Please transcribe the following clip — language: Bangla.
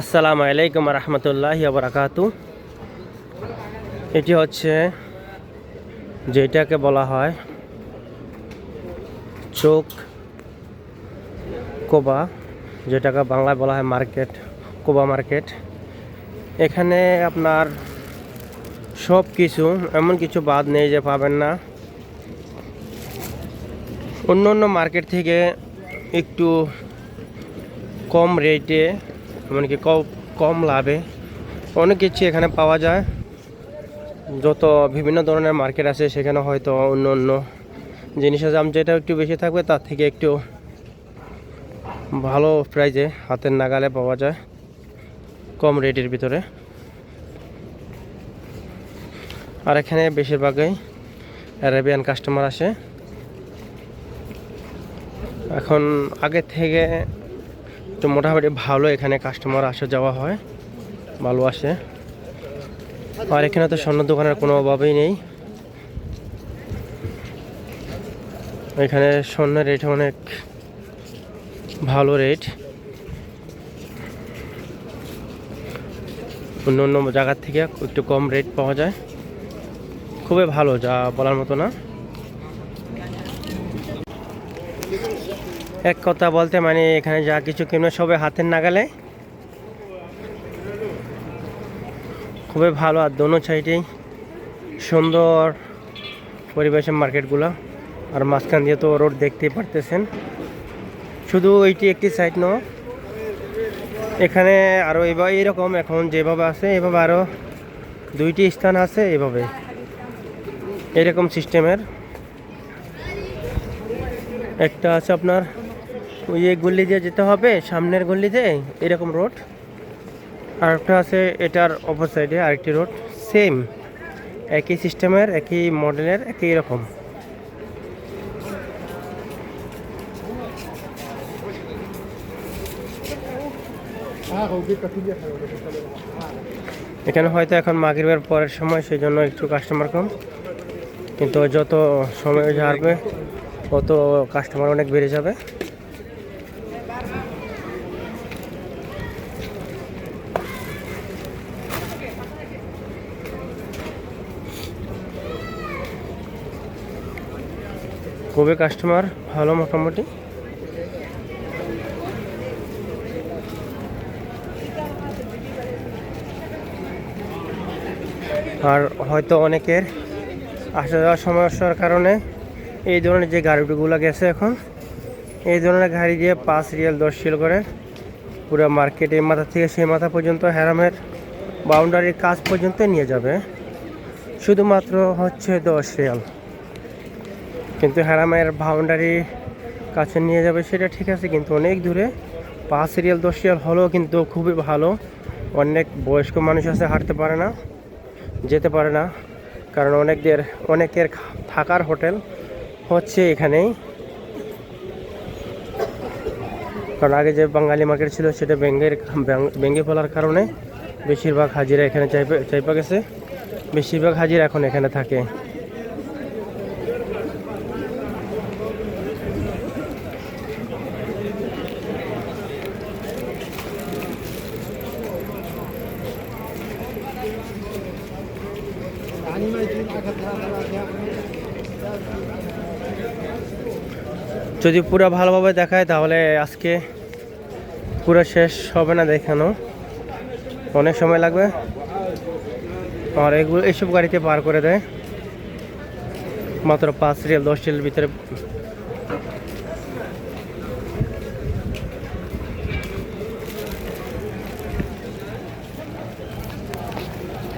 আসসালামু আলাইকুম রহমতুল্লাহ বারাকাতু এটি হচ্ছে, যেটাকে বলা হয় চোখ কোবা, যেটাকে বাংলায় বলা হয় মার্কেট, কোবা মার্কেট। এখানে আপনার সব কিছু, এমন কিছু বাদ নেই যে পাবেন না। অন্য অন্য মার্কেট থেকে একটু কম রেটে এমনকি কম কম লাভে অনেক কিছু এখানে পাওয়া যায়। যত বিভিন্ন ধরনের মার্কেট আছে, সেখানে হয়তো অন্য অন্য জিনিসের দাম যেটা একটু বেশি থাকবে, তার থেকে একটু ভালো প্রাইজে হাতের নাগালে পাওয়া যায় কম রেটের ভিতরে। আর এখানে বেশিরভাগই অ্যারাবিয়ান কাস্টমার আসে। এখন আগে থেকে তো মোটামুটি ভালো এখানে কাস্টমার আসা যাওয়া হয়, ভালো আসে। আর এখানে তো স্বর্ণ দোকানের কোনো অভাবই নেই। এখানে স্বর্ণের রেট অনেক ভালো রেট অন্য অন্য জায়গার থেকে একটু কম রেট পাওয়া যায়। খুবই ভালো, যা বলার মতো না। এক কথা বলতে মানে এখানে যা কিছু কিনবে সবে হাতের নাগালে। খুবই ভালো আর দোনো সাইডেই সুন্দর পরিবেশের মার্কেটগুলো। আর মাঝখান দিয়ে তো রোড দেখতেই পারতেছেন। শুধু এইটি একটি সাইড ন এখানে আরও এবার এরকম এখন যেভাবে আছে, এভাবে আরও দুইটি স্থান আছে এভাবে। এরকম সিস্টেমের একটা আছে আপনার ওই এই গল্লি দিয়ে যেতে হবে, সামনের গল্লিতে এরকম রোড আর একটা আছে, এটার অপর সাইডে আরেকটি রোড সেম একই সিস্টেমের একই মডেলের একই রকম। এখানে হয়তো এখন মাগরিবের পরের সময় সেই জন্য একটু কাস্টমার কম। কিন্তু যত সময় যাবে, তত কাস্টমার অনেক বেড়ে যাবে। খুবই কাস্টমার ভালো মোটামুটি। আর হয়তো অনেকের আসা যাওয়ার সমস্যার কারণে এই ধরনের যে গাড়িগুলো গেছে এখন, এই ধরনের গাড়ি দিয়ে পাঁচ রিয়াল, দশ রিয়াল করে পুরো মার্কেট মাথা থেকে সেই মাথা পর্যন্ত হ্যারামের বাউন্ডারির কাজ পর্যন্ত নিয়ে যাবে। শুধুমাত্র হচ্ছে দশ রিয়াল। কিন্তু হ্যারামের বাউন্ডারি কাছে নিয়ে যাবে সেটা ঠিক আছে, কিন্তু অনেক দূরে। পাঁচ রিয়াল দশ রিয়াল হলেও কিন্তু খুবই ভালো। অনেক বয়স্ক মানুষ আছে, হাঁটতে পারে না, যেতে পারে না। কারণ অনেকদের, অনেকের থাকার হোটেল হচ্ছে এখানেই। কারণ আগে যে বাঙালি মার্কেট ছিল, সেটা ব্যাঙ্গের ভেঙে ফেলার কারণে বেশিরভাগ হাজিরা এখানে চাইপা চাইপা গেছে। বেশিরভাগ হাজিরা এখন এখানে থাকে। যদি পুরো ভালোভাবে দেখায় তাহলে আজকে পুরো শেষ হবে না দেখানো। অনেক সময় লাগবে। আর এগুলো এইসব গাড়িতে পার করে দেয়। মাত্র পাঁচ রিয়াল দশ রিয়াল ভিতরে